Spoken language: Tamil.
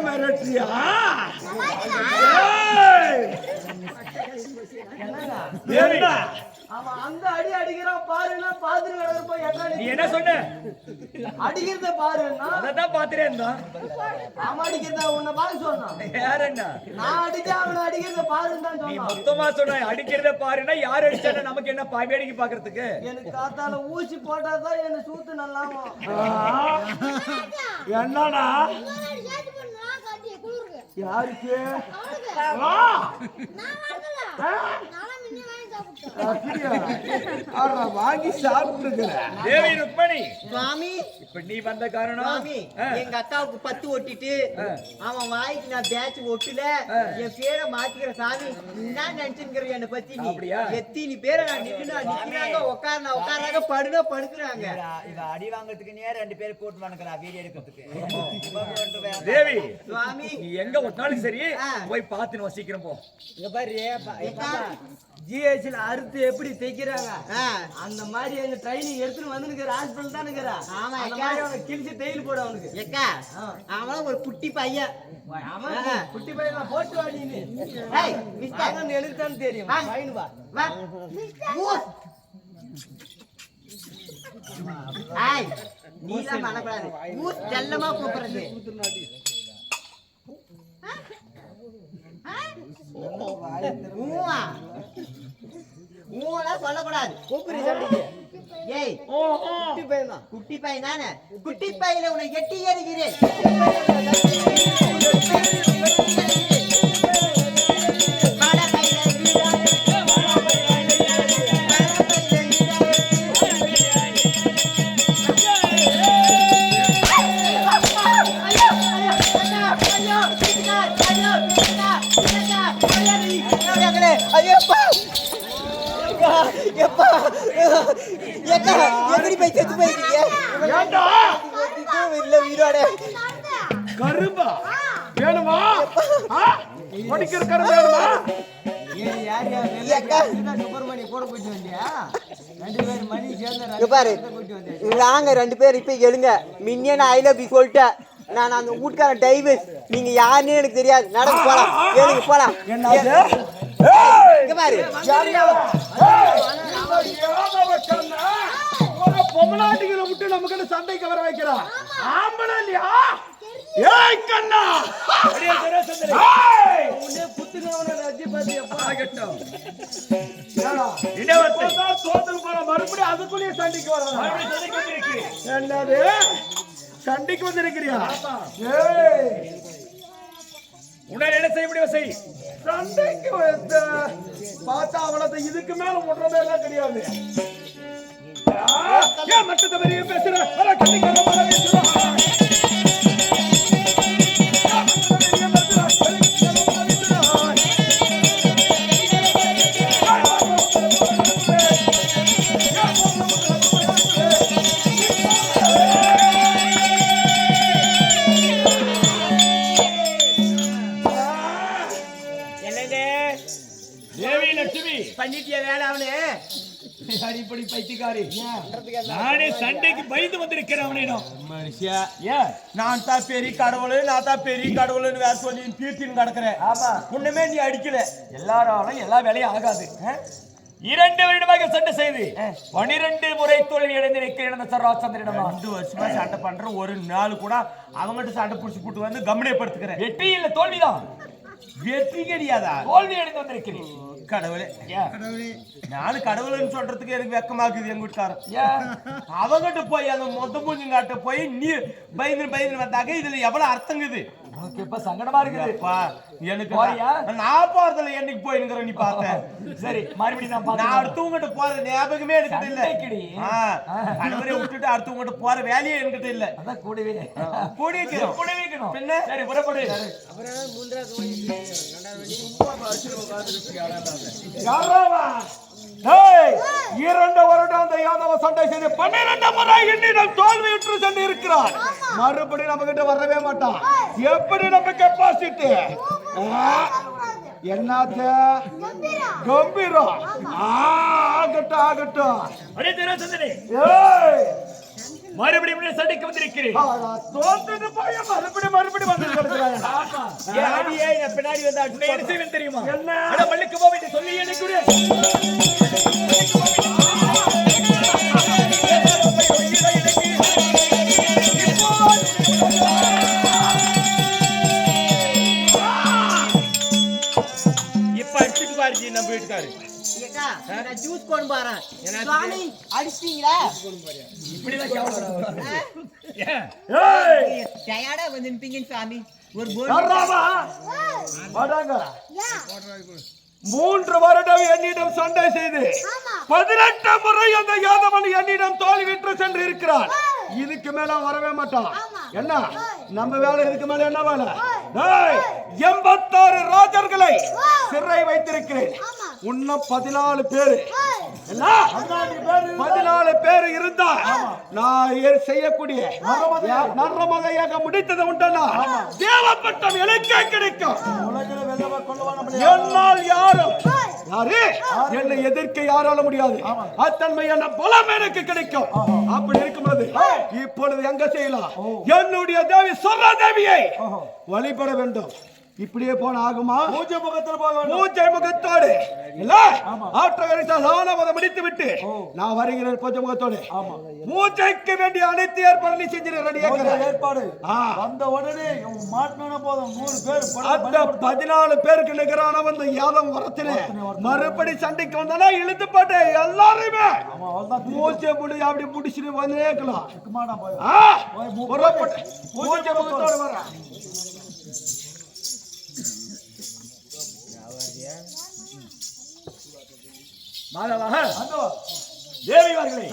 மிரட்டியா? ஏய்! என்ன போய் சொன்ன? அடிக்கிறத பாருன்னா அதான் பாத்துட்டே இருந்தான் அவன் அடிக்கிறத உன்னை பார்க்க சொன்னான். யார் என்ன நான் அடிச்சா அவனை அடிக்கிறத பாருன்னு தான் நீ சொன்னான். மொத்தமா சொன்ன அடிக்கிறத பாருன்னா யார் அடிச்சானா நமக்கு என்ன பா- வேடிக்கை பாக்குறதுக்கு? எனக்கு காத்தால ஊசி போட்டாதான் என்ன சூத்து நல்லாவும் ஆ, என்னடா? யாருக்கு? வாங்கி சாப்பிட்டுருக்கிறேன் இப்ப நீ வந்த காரணம். எங்க அக்காவுக்கு பத்து ஒட்டிட்டு ஆ. அவன் வாய்க்கு நான் ஒட்டுல. என் பேரை மாத்திக்கிற சாமி என்ன நினைச்சுங்கிற என்னை பத்தி? எத்தனி பேரை நான் நிக்கணும் நிக்கிறாங்க உட்கார்னா உட்கார்றாங்க படுனா படுக்குறாங்க. இவ அடி வாங்குறதுக்குன்னே ரெண்டு பேர் கூட்டு வீடியோ எடுக்கிறதுக்கு. தேவி சுவாமி. நீ எங்க ஒட்டினாலும் சரி. போய் பார்த்துன்னு வா, சீக்கிரம் போ. இங்க பாரு ஜிஹெச்ல அறுத்து எப்படி தைக்கிறாங்க. அந்த மாதிரி எங்க ட்ரைனிங் எடுத்துட்டு வந்து நிக்கிற ஹாஸ்பிட்டல் தான் நிக்கிறா ஆமா, அந்த. மாதிரி அவனை கிழிச்சு தையல் போடு அவனுக்கு. எக்கா அவன் ஒரு குட்டி பையன். ஆமா. குட்டி பையன்? போட்டு வாடி நீ ஏய், மிஸ்டர். எனக்கு தான் தெரியும். வா. பையன் வா. ஏய், நீலாம் செல்லமா கூப்பிடுறது. ஊவா. ஊவெல்லாம் சொல்லக்கூடாது. கூப்பிடு சொல்லிட்டு. ஏய் குட்டி பையன் குட்டி பையன் தானே? குட்டி பையில உன்னை எட்டி ஏறுகிறேன் எப்படி போய் செத்து போயிருக்கீங்க? ஏண்டா? இல்ல உயிரோட. கரும்பா? வேணுமா? உனக்கு கரும்பு வேணுமா? ஏக்கா. ரெண்டு பேர் மணி சேர்ந்து இங்க ரெண்டு பாரு. பேர் போயிட்டு வந்தியா? நாங்க ரெண்டு பேர் இப்ப எழுங்க. மின்னே நான் ஐ லவ் யூ சொல்லிட்டேன் நான் அந்த வீட்டுக்கார டைவர்ஸ் நீங்க யாருன்னு எனக்கு தெரியாது. நடந்து போலாம். எழுங்க போலாம். என்னது ஏய்! இங்க பாரு. பொம்மநாட்டிகளை விட்டு நமக்கு சண்டைக்கு வர வைக்கிறான் ஆம்பளை இல்லையா ஏய். கண்ணா மறுபடியும் அதுக்குள்ளேயே சண்டைக்கு வர. என்னது? சண்டைக்கு வந்திருக்கிறியா? ஏய். உடனே என்ன செய்ய முடியும் செய். சண்டைக்கு பார்த்தா அவ்வளவு இதுக்கு மேல முடுறதே எல்லாம் கிடையாது. ஆ, பேசுறேன் தேவி லட்சுமி. பண்ணிட்டிய வேலை அவனே? அடிப்படி பைத்தியக்காரி. நானே சண்டைக்கு பயந்து வந்திருக்கிறேன் நான் தான் பெரிய கடவுள் நான் தான் பெரிய கடவுள்னு வேற சொல்லி தீர்த்தின்னு கிடக்குறேன் ஆமா. ஒண்ணுமே நீ அடிக்கல. எல்லாராலும் எல்லா வேலையும் ஆகாது? இரண்டு வருடமாக சண்டை செய்து பனிரெண்டு முறை தோல்வி அடைந்திருக்கிறேன் அந்த சராசந்திரிடமா ரெண்டு வருஷமா சண்டை பண்றேன். ஒரு நாள் கூட அவங்ககிட்ட சண்டை பிடிச்சி போட்டு வந்து கவனியப்படுத்துக்கிறேன் வெற்றி இல்ல தோல்விதான். வெற்றி கிடையாதா தோல்வி அடைந்து வந்திருக்கிறேன். கடவுளே. ஏன்? நானும் கடவுள்னு சொல்றதுக்கு எனக்கு வெக்கமாக்குது எங்க வீட்டுக்காரன்? அவங்கிட்ட போய் அந்த மொத்த பூஞ்சிங்காட்ட போய் நீ பயந்து பயந்து வந்தாக்க இதுல எவ்வளவு அர்த்தங்குது உனக்கு இப்ப சங்கடமா இருக்குது? அப்பா, எனக்கு? நான் போறதுல என்னைக்கு போயிருக்கிற நீ பார்த்த? சரி மறுபடியும் நான் நான் அடுத்தவங்கிட்ட போற ஞாபகமே எனக்கு இல்ல கணவரை விட்டுட்டு அடுத்தவங்கிட்ட போற வேலையே என்கிட்ட இல்ல அதான் கூடவே கூடிய தீரும். கூடவே இருக்கணும் பின்ன? சரி புறப்படு. யாராவா? டேய், இரண்டு வருடம் அந்த யாதவ சண்டை செய்து பன்னிரண்டு முறை என்னிடம் தோல்வியுற்று சென்று இருக்கிறான் மறுபடியும் நம்ம கிட்ட வரவே மாட்டான். எப்படி நம்ம கெப்பாசிட்டி என்னாச்சு? கம்பீரம். ஆகட்டும் ஆகட்டும். அடே சந்திரே ஏய். மறுபடியும் சண்டைக்கு வந்திருக்கிறேன். தோத்துட்டு போய் மறுபடி மறுபடி வந்து கிடக்குறாங்க ஏன் அடியே நான் பின்னாடி வந்து என்ன தெரியுமா என்ன? அட மல்லுக்கு போக வேண்டிய சொல்லி எனக்கு நான் ஜூஸ் கொண்டு போறேன் சுவாமி அடிச்சிட்டீங்களா? டயர்டா வந்து நிப்பீங்கன்னு சாமி ஒரு மூன்று வருடம் என்னிடம் சண்டை செய்து பதினெட்டு முறை அந்த யாதவன் என்னிடம் தோல்வியுற்று சென்று இருக்கிறான் இதுக்கு மேல வரவே மாட்டான். என்ன? நம்ம வேலை இதுக்கு மேல என்ன வேலை? டேய், எண்பத்தாறு ராஜர்களை சிறை வைத்திருக்கிறேன். இன்னும் பதினாலு பேரு. என்ன? பதினாலு பேர் இருந்தா நான் செய்யக்கூடிய நர்மதையாக முடித்தது உண்டனா தேவப்பட்டம் எனக்கே கிடைக்கும். என்னால் யாரும் யாரு? என்னை எதிர்க்க யாரால முடியாது. அத்தன்மையான பலம் எனக்கு கிடைக்கும். அப்படி இருக்கும்போது இப்பொழுது எங்க செய்யலாம்? என்னுடைய தேவி சொல்ற தேவியை வழிபட வேண்டும். இப்படியே போன ஆகுமா? பூஜை முகத்துல போக பூஜை முகத்தோடு. இல்ல. ஆற்ற வரிசை முடித்து விட்டு நான் வருகிறேன் பூஜை முகத்தோடு. பூஜைக்கு வேண்டிய அனைத்து ஏற்பாடு நீ செஞ்சு ரெடியா ஏற்பாடு. ஆ. வந்த உடனே மாட்டினா போதும். நூறு பேர் அந்த பதினாலு பேருக்கு நிகரான வந்து யாதம் வரத்திலே மறுபடி சண்டைக்கு வந்தானா? இழுத்து போட்டு எல்லாருமே. பூஜை முடி அப்படி முடிச்சுட்டு வந்து புறப்பட்டு பூஜை முகத்தோடு வர மாதவா அந்த தேவி அவர்களே